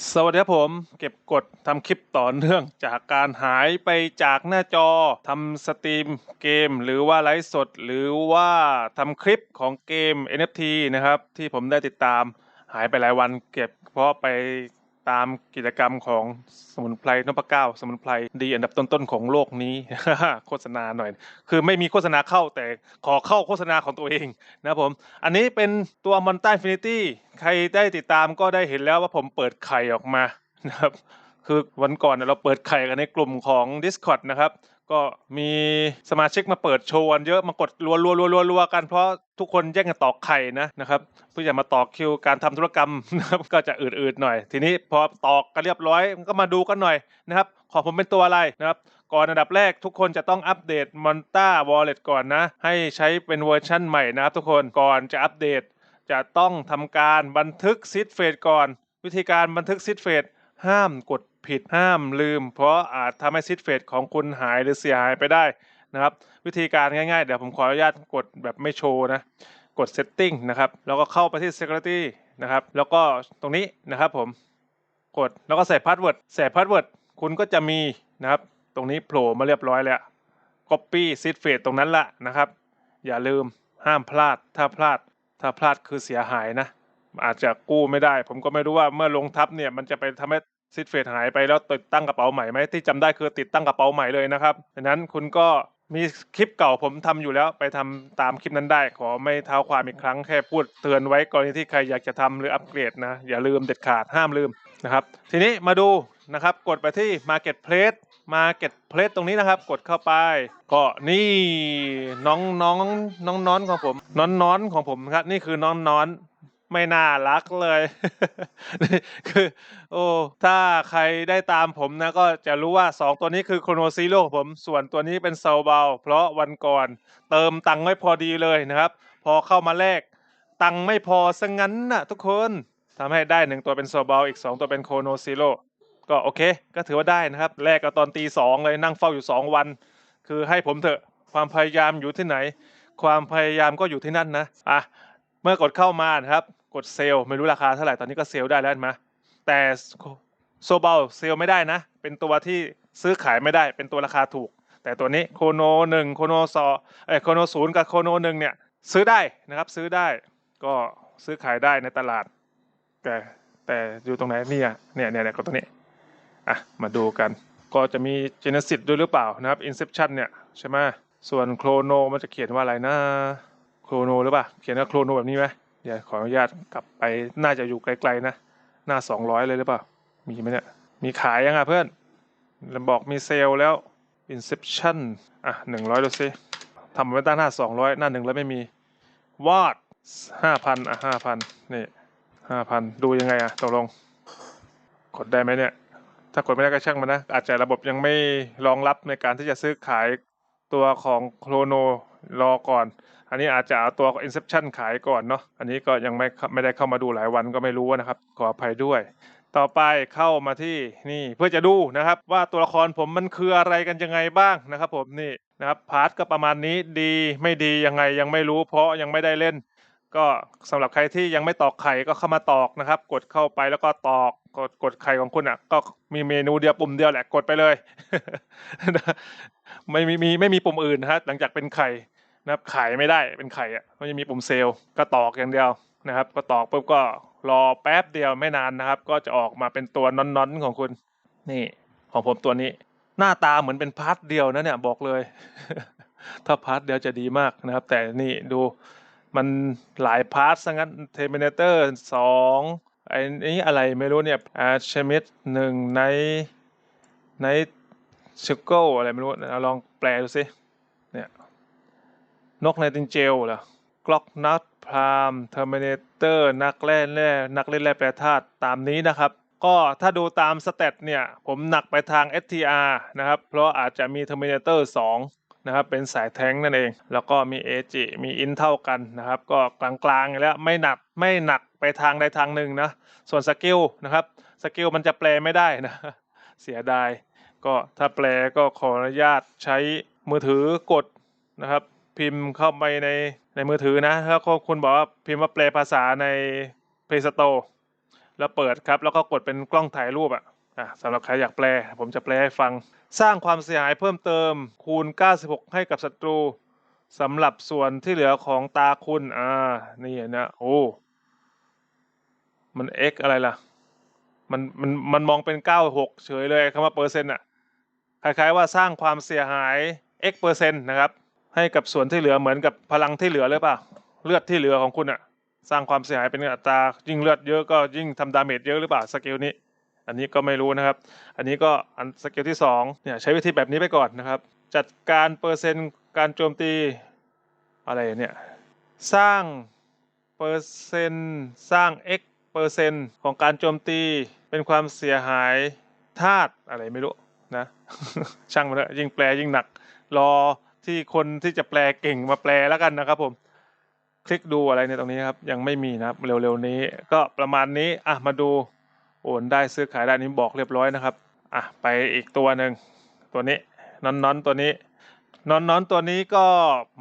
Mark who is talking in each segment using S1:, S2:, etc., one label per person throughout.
S1: สวัสดีครับผม เก็บกดทำคลิปต่อเนื่องจากการหายไปจากหน้าจอทำสตรีมเกม หรือว่าไลฟ์สด หรือว่าทำคลิปของเกม NFT นะครับ ที่ผมได้ติดตามหายไปหลายวันเก็บเพราะไป ตามกิจกรรมของสมุนไพรนพเก้าสมุนไพรดีอันดับต้นๆของโลกนี้ โฆษณาหน่อย คือไม่มีโฆษณาเข้าแต่ขอเข้าโฆษณาของตัวเองนะครับผม อันนี้เป็นตัวมอนต้าอินฟินิตี้ใครได้ติดตามก็ได้เห็นแล้วว่าผมเปิดไข่ออกมานะครับคือวันก่อนเนี่ยเราเปิดไข่กันในกลุ่มของ Discord นะครับ ก็มีสมาชิกมาเปิดโชว์กันเยอะมากดรัวรัวรัวรัวรัวกันเพราะทุกคนแย่งกันตอกไข่นะนะครับเพื่อจะมาต่อคิวการทำธุรกรรมนะครับก็จะอืดๆหน่อย ทีนี้พอตอกกันเรียบร้อยก็มาดูกันหน่อยนะครับขอผมเป็นตัวอะไรนะครับก่อนอันดับแรกทุกคนจะต้องอัปเดต Monta Wallet ก่อนนะ ให้ใช้เป็นเวอร์ชั่นใหม่นะครับทุกคนก่อนจะอัปเดต จะต้องทำการบันทึกซิดเฟดก่อน วิธีการบันทึกซิดเฟดห้ามกด ผิดห้ามลืม เพราะอาจทำให้ซิดเฟดของคุณหายหรือเสียหายไปได้นะครับวิธีการง่ายๆ เดี๋ยวผมขออนุญาตกดแบบไม่โชว์นะ กด setting นะครับ แล้วก็เข้าไปที่ security นะครับ แล้วก็ตรงนี้นะครับผม กดแล้วก็ใส่พาสเวิร์ดใส่พาสเวิร์ดคุณก็จะมีนะครับ ตรงนี้โผล่มาเรียบร้อยแล้ว copy seed phrase ตรงนั้นละนะครับ อย่าลืมห้ามพลาด ถ้าพลาด ถ้าพลาดคือเสียหายนะ อาจจะกู้ไม่ได้ ผมก็ไม่รู้ว่าเมื่อลงทับเนี่ยมันจะไปทำให้ ซิดเฟดหายไปแล้วติดตั้งกระเป๋าใหม่ไหมที่จำได้คือติดตั้งกระเป๋าใหม่เลยนะครับดังนั้นคุณก็มีคลิปเก่าผมทำอยู่แล้วไปทำตามคลิปนั้นได้ ขอไม่เท้าความอีกครั้งแค่พูดเตือนไว้กรณีที่ใครอยากจะทำหรืออัปเกรดนะอย่าลืมเด็ดขาดห้ามลืมนะครับทีนี้มาดูนะครับกดไปที่ Marketplace Marketplace ตรงนี้นะครับ กดเข้าไป ก็นี่น้องน้องน้องน้อนของผมน้อนน้อนของผมครับนี่คือน้องน้อน ไม่น่ารักเลย คือ โอ้ถ้าใครได้ตามผมนะ ก็จะรู้ว่า2ตัวนี้คือโคโนซีโร่ผมส่วนตัวนี้เป็นเซาเบา เพราะวันก่อนเติมตังค์ไม่พอดีเลยนะครับ พอเข้ามาแลกตังค์ไม่พอซะงั้นน่ะทุกคนทำให้ได้หนึ่งตัวเป็นเซาเบาอีก2ตัวเป็นโคโนซีโร่ก็โอเค ก็ถือว่าได้นะครับ แลกกันตอนตีสองเลยนั่งเฝ้าอยู่2วัน คือให้ผมเถอะความพยายามอยู่ที่ไหน ความพยายามก็อยู่ที่นั่นนะอะเมื่อกดเข้ามานะครับ กดเซลล์ไม่รู้ราคาเท่าไหร่ตอนนี้ก็เซลล์ได้แล้วเห็นไหมแต่โซเบลเซลล์ไม่ได้นะ เป็นตัวที่ซื้อขายไม่ได้เป็นตัวราคาถูก แต่ตัวนี้โคโนหนึ่งโคโนสอเอโคโนศูนย์กับโคโนหนึ่งเนี่ยซื้อได้นะครับซื้อได้ก็ซื้อขายได้ในตลาด แต่แต่อยู่ตรงไหนเนี่ยเนี่ยเนี่ยเนี่ยก็ตัวนี้อะมาดูกัน ก็จะมี Genesis ด้วยหรือเปล่านะครับ Inception เนี่ยใช่ไหมส่วนโครโนมันจะเขียนว่าอะไรนะโครโนหรือเปล่าเขียนว่าโครโนแบบนี้ไหม เดี๋ยวขออนุญาตกลับไปน่าจะอยู่ไกลๆนะหน้าสองร้อยเลยหรือเปล่า มีไหมเนี่ย มีขายยังอะเพื่อนแล้วบอกมีเซลแล้ว Inception อะหนึ่งร้อยดูสิทำไว้ด้านหน้าสองร้อยหน้าหนึ่งแล้วไม่มี วาดห้าพันอะห้าพันนี่ห้าพันดูยังไงอะตกลง กดได้ไหมเนี่ย ถ้ากดไม่ได้ก็ช่างมันนะ อาจจะระบบยังไม่รองรับในการที่จะซื้อขายตัวของโครโน รอก่อน อันนี้อาจจะเอาตัว Inception ขายก่อนเนาะอันนี้ก็ยังไม่ไม่ได้เข้ามาดูหลายวันก็ไม่รู้นะครับ ขออภัยด้วย ต่อไปเข้ามาที่นี่เพื่อจะดูนะครับ ว่าตัวละครผมมันคืออะไรกันยังไงบ้างนะครับ ผมนี่นะครับพาร์ทก็ประมาณนี้ดีไม่ดียังไงยังไม่รู้เพราะยังไม่ได้เล่น ก็สำหรับใครที่ยังไม่ตอกไข่ก็เข้ามาตอกนะครับ กดเข้าไปแล้วก็ตอกกดกดไข่ของคุณอะ ก็มีเมนูเดียวปุ่มเดียวแหละกดไปเลย ไม่มีมีไม่มีปุ่มอื่นนะฮะหลังจากเป็นไข่นะครับขายไม่ได้เป็นไข่อะมันจะมีปุ่มเซลล์ก็ตอกอย่างเดียวนะครับ ก็ตอกปุ๊บก็รอแป๊บเดียวไม่นานนะครับ ก็จะออกมาเป็นตัวนอนๆของคุณ นี่ของผมตัวนี้ หน้าตาเหมือนเป็นพาร์ทเดียวนะเนี่ยบอกเลย ถ้าพาร์ทเดียวจะดีมากนะครับ แต่นี่ดู มันหลายพาร์ทซะงั้นเทอร์มินเตอร์สองไอ้นี้อะไรไม่รู้เนี่ยอาร์ชมิดหนึ่งในในชิโก้อะไรไม่รู้เอาลองแปลดูสิเนี่ยนกไนติงเจลเหรอกล็อกนัทพรามเทอร์มินเตอร์นักแร่แร่นักเล่นแร่แปรธาตุตามนี้นะครับ ก็ถ้าดูตามสเตตเนี่ย ผมหนักไปทาง STR นะครับ เพราะอาจจะมี Terminator 2 นะครับเป็นสายแท้งนั่นเอง แล้วก็มี AG มีอินเท่ากันนะครับ ก็กลางๆอยู่แล้วไม่หนักไม่หนักไปทางใดทางหนึ่งนะส่วนสกิลนะครับสกิลมันจะแปลไม่ได้นะเสียดายก็ถ้าแปลก็ขออนุญาตใช้มือถือกดนะครับ พิมพ์เข้าไปในในมือถือนะแล้วก็คุณบอกว่าพิมพ์ว่าแปลภาษาใน Play Store แล้วเปิดครับ แล้วก็กดเป็นกล้องถ่ายรูปอะ อะสำหรับใครอยากแปล ผมจะแปลให้ฟัง สร้างความเสียหายเพิ่มเติม คูณ 96 ให้กับศัตรูสำหรับส่วนที่เหลือของตาคุณ อ่า นี่นะโอ้มัน x อะไรล่ะ มันมันมันมองเป็น 96 เฉยเลยคำว่าเปอร์เซ็นต์อะคล้ายๆว่าสร้างความเสียหาย x เปอร์เซ็นต์นะครับ ให้กับส่วนที่เหลือเหมือนกับพลังที่เหลือหรือเปล่าเลือดที่เหลือของคุณอะ สร้างความเสียหายเป็นอัตรายิ่งเลือดเยอะก็ยิ่งทำดาเมจเยอะหรือเปล่าสกิลนี้ อันนี้ก็ไม่รู้นะครับ อันนี้ก็อันสเกลที่สองเนี่ยใช้วิธีแบบนี้ไปก่อนนะครับ จัดการเปอร์เซ็นต์การโจมตีอะไรเนี่ยสร้างเปอร์เซ็นต์สร้าง x เปอร์เซ็นต์ของการโจมตีเป็นความเสียหายธาตุอะไรไม่รู้นะช่างมันเถอะยิ่งแปลยิ่งหนัก รอที่คนที่จะแปลเก่งมาแปลแล้วกันนะครับผมคลิกดูอะไรในยตรงนี้ครับ ยังไม่มีนะครับ เร็วๆนี้ก็ประมาณนี้อะมาดู โอนได้ซื้อขายได้นี้บอกเรียบร้อยนะครับอะไปอีกตัวหนึ่งตัวนี้นอนนอนตัวนี้นอนนอนตัวนี้ก็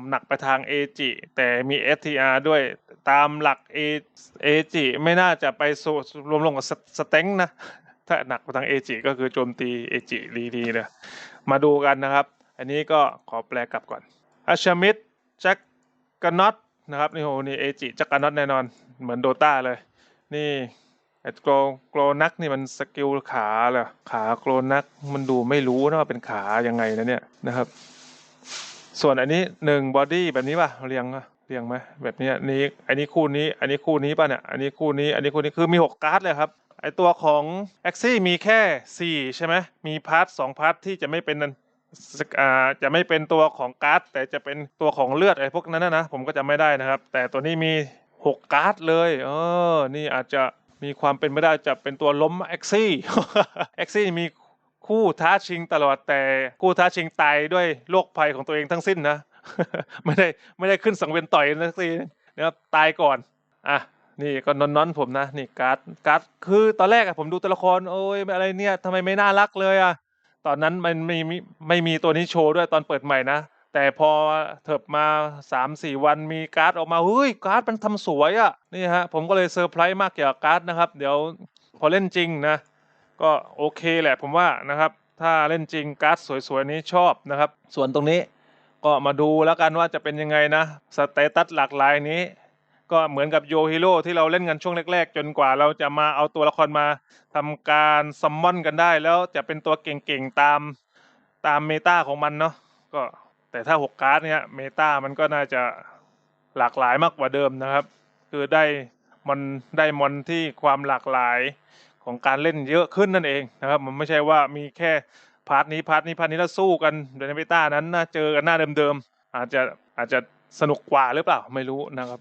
S1: หนักไปทาง a g แต่มี STR ด้วยตามหลัก A a g ไม่น่าจะไปสรวมลงกับสเต็งนะถ้าหนักไปทาง a g ก็คือโจมตี a g ดีดีๆเลยมาดูกันนะครับ อันนี้ก็ขอแปลกลับก่อนอาชมิดแจ็คกนอตนะครับนี่โหนี่เอจิแจักรนอตแน่นอนเหมือนโดตาเลย นี่ ไอ้โกลโกลนักนี่มันสกิลขาเหรอขาโกลนักมันดูไม่รู้นะว่าเป็นขายังไงนะเนี่ยนะครับ ส่วนอันนี้หนึ่งบอดี้แบบนี้ป่ะเรียงอะเรียงไหมแบบนี้นี้อันนี้คู่นี้ อันนี้คู่นี้ป่ะเนี่ยอันนี้คู่นี้ อันนี้คู่นี้คือมีหกการ์ดเลยครับไอตัวของแอ็กซี่มีแค่สี่ใช่ไหมมีพาร์ทสองพาร์ทที่จะไม่เป็นนันอ่าจะไม่เป็นตัวของการ์ดแต่จะเป็นตัวของเลือดไอพวกนั้นนะนะผมก็จะไม่ได้นะครับ แต่ตัวนี้มีหกการ์ดเลยเออนี่อาจจะ มีความเป็นไม่ได้จะเป็นตัวล้มแอ็กซี่แอ็กซี่มีคู่ท้าชิงตลอดแต่คู่ท้าชิงตายด้วยโรคภัยของตัวเองทั้งสิ้นนะ ไม่ได้ไม่ได้ขึ้นสังเวียนต่อยนะสินะครับตายก่อนอะนี่ก็นอนนอนๆผมนะนี่การ์ดการ์ดคือตอนแรกอะผมดูตัวละครโอ้ยอะไรเนี่ยทำไมไม่น่ารักเลยอะตอนนั้นมันไม่มีไม่มีตัวนี้โชว์ด้วยตอนเปิดใหม่นะ แต่พอเถิบมาสามสี่วันมีการ์ดออกมาเฮ้ยการ์ดมันทำสวยอะนี่ฮะผมก็เลยเซอร์ไพรส์มากเกี่ยวกับการ์ดนะครับ เดี๋ยวพอเล่นจริงนะก็โอเคแหละผมว่านะครับถ้าเล่นจริงการ์ดสวยๆนี้ชอบนะครับ ส่วนตรงนี้ก็มาดูแล้วกันว่าจะเป็นยังไงนะสเตตัสหลากหลายนี้ ก็เหมือนกับโยฮิโร่ที่เราเล่นกันช่วงแรก ๆ จนกว่าเราจะมาเอาตัวละครมาทำการซัมมอนกันได้ แล้วจะเป็นตัวเก่งๆตามตามเมตาของมันเนาะก็ แต่ถ้าหกการ์ดเนี้ยเมตามันก็น่าจะหลากหลายมากกว่าเดิมนะครับ คือได้มันได้มอนที่ความหลากหลายของการเล่นเยอะขึ้นนั่นเองนะครับ มันไม่ใช่ว่ามีแค่พาร์ทนี้พาร์ทนี้พาร์ทนี้แล้วสู้กันในเมตานั้นน่าเจอกันหน้าเดิมๆอาจจะอาจจะสนุกกว่าหรือเปล่าไม่รู้นะครับ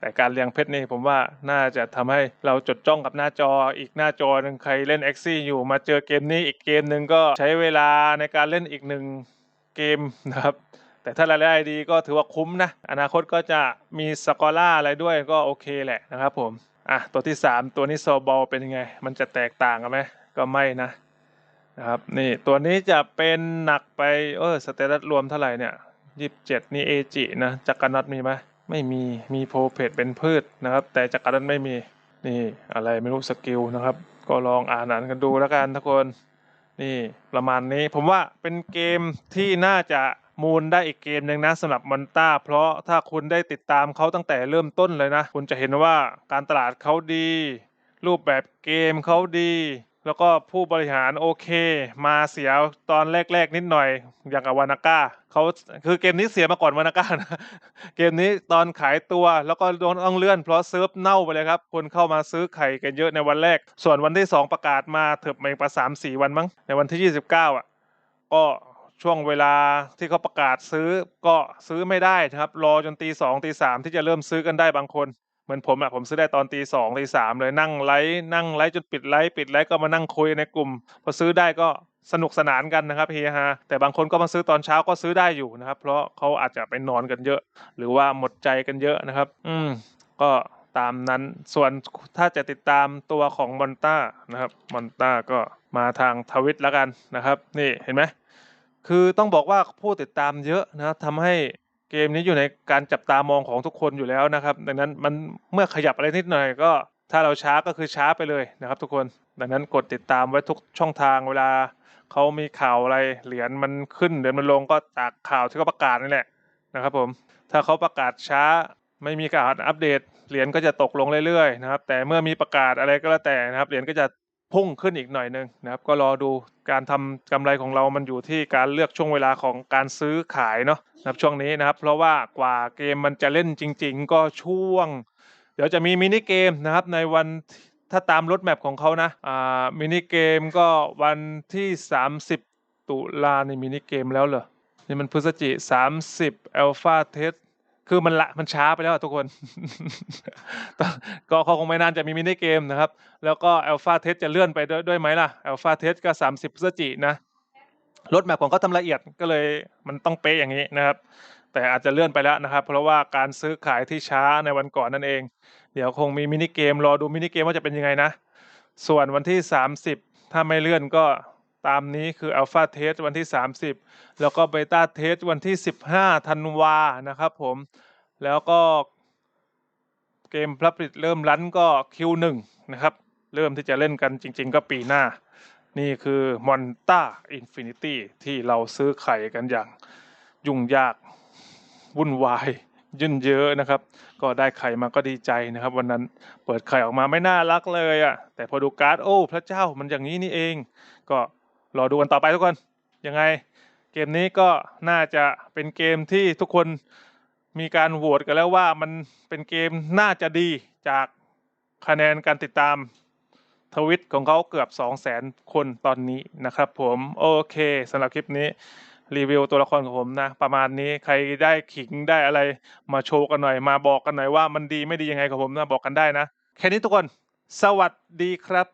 S1: แต่การเรียงเพชรนี่ผมว่าน่าจะทำให้เราจดจ้องกับหน้าจอ อีกหน้าจอหนึ่งใครเล่น x ออยู่มาเจอเกมนี้อีกเกมหนึ่งก็ใช้เวลาในการเล่นอีกหนึ่ง เกมนะครับ แต่ถ้ารายได้ดีก็ถือว่าคุ้มนะ อนาคตก็จะมีสกอร่าอะไรด้วยก็โอเคแหละนะครับผม อะ ตัวที่ 3 ตัวนี้โซบอลเป็นยังไง มันจะแตกต่างกันไหมก็ไม่นะนะครับนี่ตัวนี้จะเป็นหนักไปเออสเตตัสรวมเท่าไหร่เนี่ยยี่สิบเจ็ดนี่เอจินะจักรนัดมีไหมไม่มีมีโพเพดเป็นพืชนะครับ แต่จักรนัดไม่มีนี่อะไรไม่รู้สกิลนะครับ ก็ลองอ่านอ่านกันดูแล้วกันทุกคน นี่ประมาณนี้ผมว่าเป็นเกมที่น่าจะมูลได้อีกเกมหนึ่งนะสำหรับมอนต้า เพราะถ้าคุณได้ติดตามเขาตั้งแต่เริ่มต้นเลยนะ คุณจะเห็นว่าการตลาดเขาดี รูปแบบเกมเขาดี แล้วก็ผู้บริหารโอเค มาเสียตอนแรก ๆ นิดหน่อย อย่างกับวานาก้าเขาคือเกมนี้เสียมาก่อนวานาก้านะเกมนี้ตอนขายตัว แล้วก็โดนต้องเลื่อนเพราะเซิร์ฟเน่าไปเลยครับ คนเข้ามาซื้อไข่กันเยอะในวันแรก ส่วนวันที่ 2 ประกาศมาเถิบมาอีกประสามสี่วันมั้งในวันที่ 29 อะ ก็ช่วงเวลาที่เขาประกาศซื้อก็ซื้อไม่ได้ครับ รอจนตีสองตีสามที่จะเริ่มซื้อกันได้บางคน มือนผมอะผมซื้อได้ตอนตีสองตีสามเลยนั่งไลฟ์นั่งไลฟ์จนปิดไลฟ์ปิดไลฟ์ก็มานั่งคุยในกลุ่ม พอซื้อได้ก็สนุกสนานกันนะครับเฮฮาแต่บางคนก็มาซื้อตอนเช้าก็ซื้อได้อยู่นะครับ เพราะเขาอาจจะไปนอนกันเยอะ หรือว่าหมดใจกันเยอะนะครับ อืม ก็ตามนั้นส่วนถ้าจะติดตามตัวของมอนต้านะครับมอนต้าก็มาทางทวิตแล้วกันนะครับ นี่เห็นไหมคือต้องบอกว่าผู้ติดตามเยอะนะทำให้ เกมนี้อยู่ในการจับตามองของทุกคนอยู่แล้วนะครับ ดังนั้นมันเมื่อขยับอะไรนิดหน่อยก็ถ้าเราช้าก็คือช้าไปเลยนะครับ ทุกคน ดังนั้นกดติดตามไว้ทุกช่องทางเวลาเขามีข่าวอะไรเหรียญมันขึ้นเหรียญมันลงก็จากข่าวที่เขาประกาศนี่แหละนะครับผม ถ้าเขาประกาศช้าไม่มีการอัปเดตเหรียญก็จะตกลงเรื่อยๆนะครับ แต่เมื่อมีประกาศอะไรก็แล้วแต่นะครับเหรียญก็จะ พุ่งขึ้นอีกหน่อยหนึ่งนะครับ ก็รอดูการทำกำไรของเรามันอยู่ที่การเลือกช่วงเวลาของการซื้อขายเนาะนะครับช่วงนี้นะครับ เพราะว่ากว่าเกมมันจะเล่นจริง ๆ ก็ช่วง เดี๋ยวจะมีมินิเกมนะครับในวันถ้าตามรถแมพของเขานะอ่ามินิเกมก็วันที่ 30 ตุลาในมินิเกมแล้วเหรอนี่มันพฤศจิสาม คือมันละมันช้าไปแล้วทุกคน ก็เขาคงไม่นานจะมีมินิเกมนะครับ แล้วก็อัลฟาเทสจะเลื่อนไปด้วยด้วยไหมล่ะอัลฟาเทสก็สามสิบพฤศจินะรถแมพของเขาทำละเอียดก็เลยมันต้องเป๊ะอย่างนี้นะครับ แต่อาจจะเลื่อนไปแล้วนะครับ เพราะว่าการซื้อขายที่ช้าในวันก่อนนั่นเอง เดี๋ยวคงมีมินิเกมรอดูมินิเกมว่าจะเป็นยังไงนะ ส่วนวันที่ 30 ถ้าไม่เลื่อนก็ ตามนี้คืออัลฟาเทสวันที่ 30 แล้วก็เบต้าเทสวันที่ 15ธันวานะครับผมแล้วก็เกมพลับผลิตเริ่มรันก็ Q1 นะครับ เริ่มที่จะเล่นกันจริง ๆ ก็ปีหน้า นี่คือมอนต้าอินฟินิตี้ที่เราซื้อไข่กันอย่างยุ่งยากวุ่นวายยื่นเยอะนะครับ ก็ได้ไข่มาก็ดีใจนะครับ วันนั้นเปิดไข่ออกมาไม่น่ารักเลยอะ่ะแต่พอดูการ์ดโอ้ พระเจ้ามันอย่างนี้นี่เอง ก็ รอดูกันต่อไปทุกคน ยังไง เกมนี้ก็น่าจะเป็นเกมที่ทุกคนมีการโหวตกันแล้วว่ามันเป็นเกมน่าจะดีจากคะแนนการติดตามทวิตของเขาเกือบ 2 0 0แสนคนตอนนี้นะครับผมโอเคสำหรับคลิปนี้ รีวิวตัวละครของผมนะ ประมาณนี้ใครได้ขิงได้อะไรมาโชว์กันหน่อย มาบอกกันหน่อยว่ามันดีไม่ดียังไงของผมนะบอกกันได้นะ แค่นี้ทุกคน สวัสดีครับ